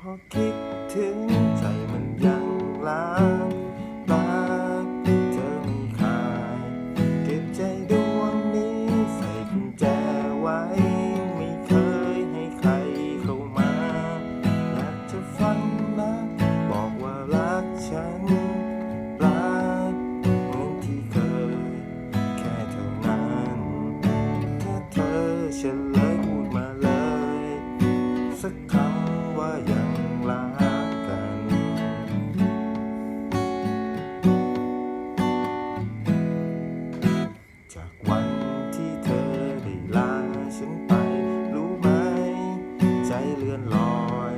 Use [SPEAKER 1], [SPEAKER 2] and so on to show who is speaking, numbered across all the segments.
[SPEAKER 1] พอคิดถึงใจมันยังล้างรักเธอไม่ขายเก็บใจดวงนี้ใส่กุญแจไว้ ไม่เคยให้ใครเข้ามา อยากจะฟังนะบอกว่ารักฉัน รักเหมือนที่เคย แค่เท่านั้น ถ้าเธอเฉล ยังรักกัน จากวันที่เธอได้ลาฉันไป รู้ไหม ใจเลื่อนลอย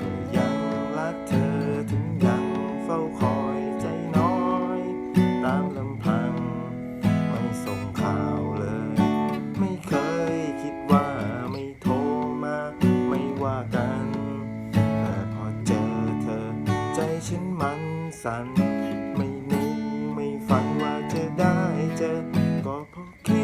[SPEAKER 1] ก็ยังรักเธอถึงยังเฝ้าคอยใจน้อย ตามลำพัง ไม่ส่งข่าวเลย ไม่เคยคิดว่าไม่โทรมา ไม่ว่ากัน ฉันมันสั่นไม่นึกไม่ฝันว่าจะได้เจอก็เพราะคิด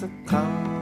[SPEAKER 1] สักคม